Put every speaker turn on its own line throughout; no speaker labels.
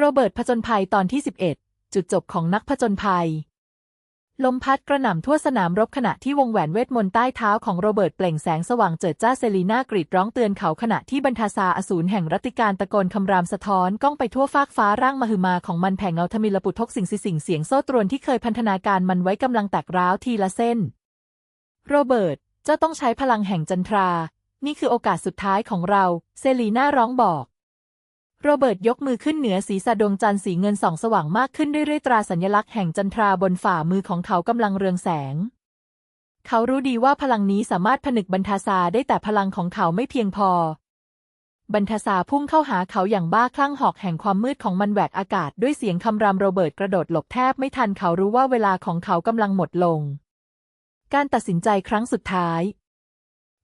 โรเบิร์ตผจญภัยตอนที่ 11 จุดจบของนักผจญภัย ลมพัดกระหน่ำทั่วสนามรบขณะที่วงแหวนเวทมนต์ใต้เท้าของโรเบิร์ตเปล่งแสงสว่างเจิดจ้าเซลีนากรีดร้องเตือนเขาขณะที่บรรทาซาอสูรแห่งรัติการตะโกนคำรามสะท้อนก้องไปทั่วฟากฟ้าร่างมหึมาของมันแผ่เงาทมิลปุทกสิ่งสิสิ่งเสียงโซ่ตรวนที่เคยพันธนาการมันไว้กำลังแตกร้าวทีละเส้น โรเบิร์ตเจ้าต้องใช้พลังแห่งจันทรา นี่คือโอกาสสุดท้ายของเรา เซลีน่าร้องบอก โรเบิร์ตยกมือขึ้นเหนือศีรษะดวงจันทร์สีเงินส่องสว่างมากขึ้นเรื่อยๆตราสัญลักษณ์แห่งจันทราบนฝ่ามือของเขากำลังเรืองแสง เขารู้ดีว่าพลังนี้สามารถผนึกบรรทาซาได้แต่พลังของเขาไม่เพียงพอ บรรทาซาพุ่งเข้าหาเขาอย่างบ้าคลั่งหอกแห่งความมืดของมันแหวกอากาศด้วยเสียงคำรามโรเบิร์ตกระโดดหลบแทบไม่ทันเขารู้ว่าเวลาของเขากำลังหมดลง การตัดสินใจครั้งสุดท้าย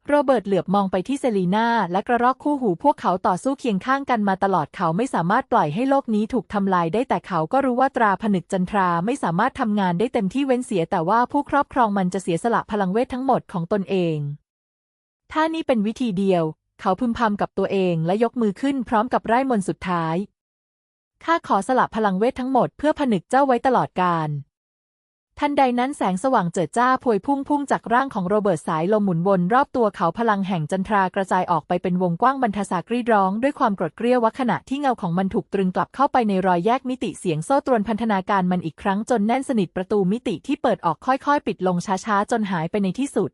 โรเบิร์ตเหลือบมองไปที่เซลีนาและกระรอกคู่หูพวกเขาต่อสู้เคียงข้างกันมาตลอดเขาไม่สามารถปล่อยให้โลกนี้ถูกทำลายได้แต่เขาก็รู้ว่าตราผนึกจันทราไม่สามารถทำงานได้เต็มที่เว้นเสียแต่ว่าผู้ครอบครองมันจะเสียสละพลังเวททั้งหมดของตนเอง ถ้านี่เป็นวิธีเดียว เขาพึมพำกับตัวเองและยกมือขึ้นพร้อมกับไร้มนสุดท้ายข้าขอสละพลังเวททั้งหมดเพื่อผนึกเจ้าไว้ตลอดกาล ทันใดนั้นแสงสว่างเจิดจ้าพวยพุ่งพุ่งจากร่างของโรเบิร์ตสายลมหมุนวนรอบตัวเขาพลังแห่งจันทรากระจายออกไปเป็นวงกว้างบรรทาสากรีดร้องด้วยความกรธเกรี้ยววขณะที่เงาของมันถูกตรึงกลับเข้าไปในรอยแยกมิติเสียงโซ่ตรวนพันธนาการมันอีกครั้งจนแน่นสนิทประตูมิติที่เปิดออกค่อยๆ ปิดลงช้าๆ จนหายไปในที่สุด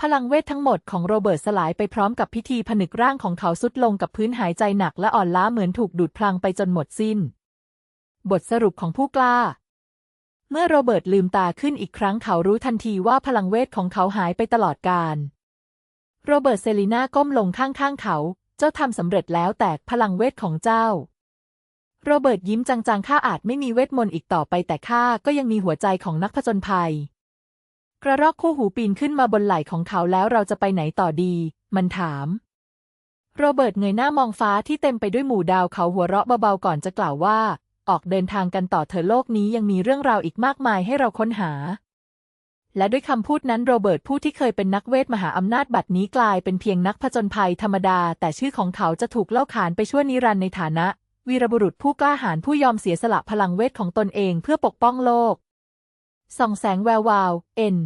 พลังเวททั้งหมดของโรเบิร์ตสลายไปพร้อมกับพิธีผนึกร่างของเขาสุดลงกับพื้นหายใจหนักและอ่อนล้าเหมือนถูกดูดพลังไปจนหมดสิ้น บทสรุปของผู้กล้า เมื่อโรเบิร์ตลืมตาขึ้นอีกครั้งเขารู้ทันทีว่าพลังเวทของเขาหายไปตลอดกาล โรเบิร์ตเซลีนาก้มลงข้างๆเขา เจ้าทำสำเร็จแล้วแต่พลังเวทของเจ้า โรเบิร์ตยิ้มจางๆ ข้าอาจไม่มีเวทมนต์อีกต่อไปแต่ข้าก็ยังมีหัวใจของนักผจญภัย กระรอกคู่หูปีนขึ้นมาบนไหล่ของเขาแล้วเราจะไปไหนต่อดี มันถาม โรเบิร์ตเงยหน้ามองฟ้าที่เต็มไปด้วยหมู่ดาวเขาหัวเราะเบาๆก่อนจะกล่าวว่า ออกเดินทางกันต่อเถอะโลกนี้ยังมีเรื่องราวอีกมากมายให้เราค้นหา และด้วยคำพูดนั้นโรเบิร์ตผู้ที่เคยเป็นนักเวทมหาอำนาจบัดนี้กลายเป็นเพียงนักผจญภัยธรรมดา แต่ชื่อของเขาจะถูกเล่าขานไปชั่วนิรันดร์ในฐานะ วีรบุรุษผู้กล้าหาญผู้ยอมเสียสละพลังเวทของตนเองเพื่อปกป้องโลกส่องแสงแวววาวเอ็น